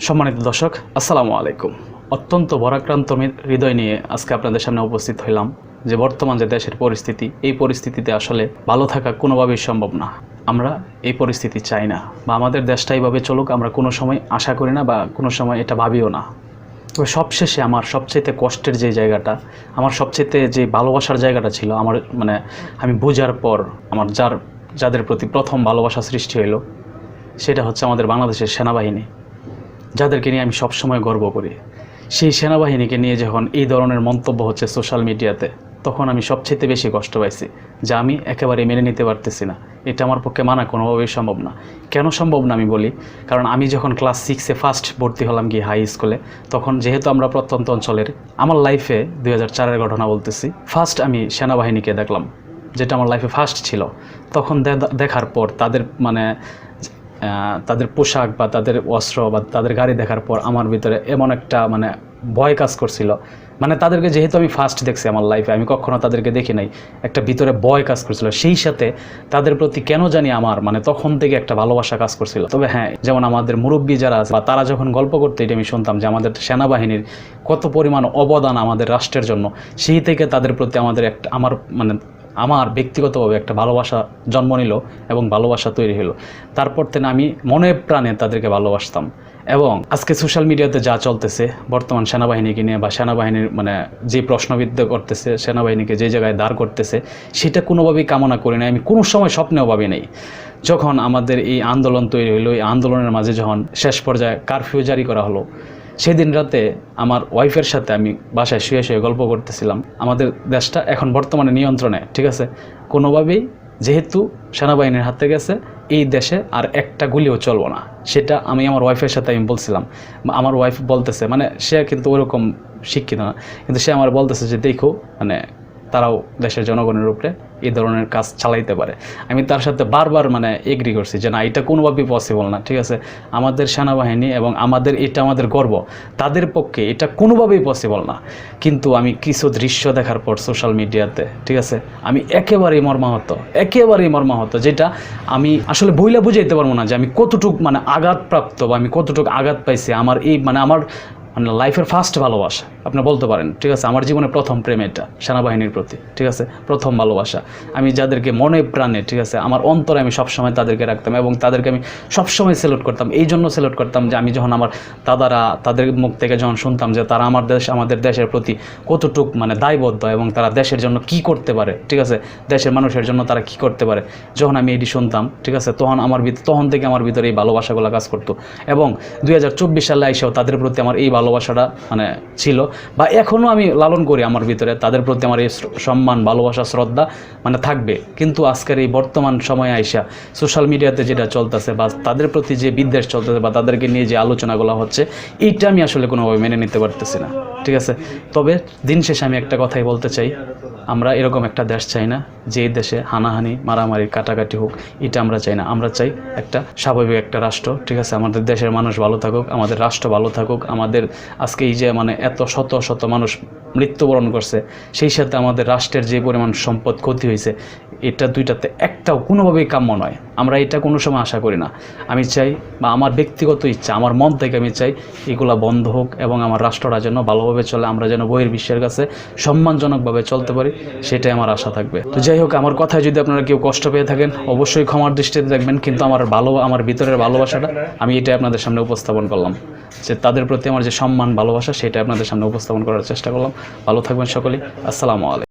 সম্মানিত দর্শক, আসসালামু আলাইকুম। অত্যন্ত ভরাক্রান্ত মি- হৃদয় নিয়ে আজকে আপনাদের সামনে উপস্থিত হইলাম যে বর্তমান যে দেশের পরিস্থিতি, এই পরিস্থিতিতে আসলে ভালো থাকা কোনোভাবেই সম্ভব না। আমরা এই পরিস্থিতি চাই না বা আমাদের দেশটা এইভাবে চলুক, আমরা কোনো সময় আশা করি না বা কোনো সময় এটা ভাবিও না। তবে সবশেষে আমার সবচেয়ে কষ্টের যে জায়গাটা, আমার সবচেয়ে যে ভালোবাসার জায়গাটা ছিল, আমার মানে আমি বোঝার পর আমার যার, যাদের প্রতি প্রথম ভালোবাসা সৃষ্টি হইল, সেটা হচ্ছে আমাদের বাংলাদেশের সেনাবাহিনী। যাদেরকে নিয়ে আমি সবসময় গর্ব করি। সেই সেনাবাহিনীকে নিয়ে যখন এই ধরনের মন্তব্য হচ্ছে সোশ্যাল মিডিয়াতে, তখন আমি সবচেয়ে বেশি কষ্ট পাইছি যা আমি একেবারে মেনে নিতে পারতেছি না। এটা আমার পক্ষে মানা কোনোভাবেই সম্ভব না। কেন সম্ভব না আমি বলি? কারণ আমি যখন ক্লাস সিক্সে ফার্স্ট ভর্তি হলাম গিয়ে হাই স্কুলে তখন যেহেতু আমরা প্রত্যন্ত অঞ্চলের, আমার লাইফে দুই চারের ঘটনা বলতেছি ফার্স্ট আমি সেনাবাহিনীকে দেখলাম, যেটা আমার লাইফে ফার্স্ট ছিল। তখন দেখার পর তাদের মানে তাদের পোশাক বা তাদের অস্ত্র বা তাদের গাড়ি দেখার পর আমার ভিতরে এমন একটা মানে ভয় কাজ করছিল। মানে তাদেরকে যেহেতু আমি ফার্স্ট দেখছি আমার লাইফে আমি কখনো তাদেরকে দেখি নাই। একটা ভিতরে ভয় কাজ করছিল। সেই সাথে তাদের প্রতি কেন জানি আমার মানে তখন থেকে একটা ভালোবাসা কাজ করছিল। তবে হ্যাঁ যেমন আমাদের মুরব্বী যারা আছে, বা তারা যখন গল্প করতে, এটা আমি শুনতাম যে আমাদের সেনাবাহিনীর কত পরিমাণ অবদান আমাদের রাষ্ট্রের জন্য, সেই থেকে তাদের প্রতি আমাদের একটা, আমার মানে আমার ব্যক্তিগতভাবে একটা ভালোবাসা জন্ম নিল এবং ভালোবাসা তৈরি হলো তারপর থেকে আমি মনে প্রাণে তাদেরকে ভালোবাসতাম। এবং আজকে সোশ্যাল মিডিয়াতে যা চলতেছে, বর্তমান সেনাবাহিনীকে নিয়ে বা সেনাবাহিনীর মানে যে প্রশ্নবিদ্ধ করতেছে, সেনাবাহিনীকে যে জায়গায় দাঁড় করতেছে, সেটা কোনোভাবেই কামনা করি না আমি কোনো সময় স্বপ্নেও ভাবি নাই। যখন আমাদের এই আন্দোলন তৈরি হলো এই আন্দোলনের মাঝে যখন শেষ পর্যায়ে কারফিউ জারি করা হলো সেদিন রাতে আমার ওয়াইফের সাথে আমি বাসায় শুয়ে শুয়ে গল্প করতেছিলাম। আমাদের দেশটা এখন বর্তমানে নিয়ন্ত্রণে, ঠিক আছে? কোনোভাবেই যেহেতু সেনাবাহিনীর হাতে গেছে, এই দেশে আর একটা গুলিও চলবো না। সেটা আমি আমার ওয়াইফের সাথে আমি বলছিলাম। আমার ওয়াইফ বলতেছে মানে সে কিন্তু ওরকম শিক্ষিত না। কিন্তু সে আমার বলতেছে যে, দেখো মানে তারাও দেশের জনগণের উপরে এই ধরনের কাজ চালাইতে পারে। আমি তার সাথে বারবার মানে এগ্রি করছি যে না, এটা কোনোভাবেই পসিবল না, ঠিক আছে? আমাদের সেনাবাহিনী এবং আমাদের এটা আমাদের গর্ব, তাদের পক্ষে এটা কোনোভাবেই পসিবল না। কিন্তু আমি কিছু দৃশ্য দেখার পর সোশ্যাল মিডিয়াতে ঠিক আছে? আমি একেবারেই মর্মাহত একেবারেই মর্মাহত, যেটা আমি আসলে বইলা বুঝাইতে পারব না যে আমি কতটুক মানে আঘাতপ্রাপ্ত বা আমি কতটুকু আঘাত পাইছি। আমার এই মানে আমার মানে লাইফের ফার্স্ট ভালোবাসা। আপনি বলতে পারেন, ঠিক আছে, আমার জীবনে প্রথম প্রেম এটা সেনাবাহিনীর প্রতি, ঠিক আছে, প্রথম ভালোবাসা। আমি যাদেরকে মনে প্রাণে, ঠিক আছে, আমার অন্তরে আমি সবসময় তাদেরকে রাখতাম এবং তাদেরকে আমি সবসময় সেলুট করতাম। এই জন্য সেলুট করতাম যে আমি যখন আমার দাদারা তাদের মুখ থেকে যখন শুনতাম যে তারা আমার দেশ, আমাদের দেশের প্রতি কতটুক মানে দায়বদ্ধ এবং তারা দেশের জন্য কি করতে পারে, ঠিক আছে, দেশের মানুষের জন্য তারা কি করতে পারে, যখন আমি এটি শুনতাম, ঠিক আছে, তখন আমার তখন থেকে আমার ভিতরে এই ভালোবাসাগুলো কাজ করতো এবং দুই হাজার চব্বিশ সালে আইসেও তাদের প্রতি আমার এই ভালোবাসাটা মানে ছিল। বা এখনও আমি লালন করি আমার ভিতরে, তাদের প্রতি আমার এই সম্মান, ভালোবাসা, শ্রদ্ধা মানে থাকবে। কিন্তু আজকের এই বর্তমান সময়ে আইসা সোশ্যাল মিডিয়াতে যেটা চলতেছে বা তাদের প্রতি যে বিদ্বেষ চলতেছে বা তাদেরকে নিয়ে যে আলোচনাগুলো হচ্ছে, এইটা আমি আসলে কোনোভাবে মেনে নিতে পারতেছি না। ঠিক আছে? তবে দিন শেষে আমি একটা কথাই বলতে চাই। আমরা এরকম একটা দেশ চাই না যে দেশে হানাহানি, মারামারি, কাটাকাটি হোক, এটা আমরা চাই না। আমরা চাই একটা স্বাভাবিক একটা রাষ্ট্র। ঠিক আছে? আমাদের দেশের মানুষ ভালো থাকুক, আমাদের রাষ্ট্র ভালো থাকুক, আমাদের আজকে এই যে মানে এত শত শত মানুষ মৃত্যুবরণ করছে, সেই সাথে আমাদের রাষ্ট্রের যে পরিমাণ সম্পদ ক্ষতি হয়েছে, এটা দুইটাতে একটাও কোনোভাবেই কাম্য নয়। আমরা এটা কোনো সময় আশা করি না। আমি চাই বা আমার ব্যক্তিগত ইচ্ছা, আমার মন থেকে আমি চাই এগুলা বন্ধ হোক এবং আমার রাষ্ট্রটা যেন ভালোভাবে চলে, আমরা যেন বহির্বিশ্বের কাছে সম্মানজনকভাবে চলতে পারি, সেটাই আমার আশা থাকবে। তো যাই হোক, আমার কথায় যদি আপনারা কেউ কষ্ট পেয়ে থাকেন, অবশ্যই ক্ষমার দৃষ্টিতে দেখবেন, কিন্তু আমার ভালো, আমার ভিতরের ভালোবাসাটা আমি এটাই আপনাদের সামনে উপস্থাপন করলাম। যে তাদের প্রতি আমার যে সম্মান, ভালোবাসা সেটা আপনাদের সামনে উপস্থাপন করার চেষ্টা করলাম। ভালো থাকবেন সকলেই। আসসালামু আলাইকুম।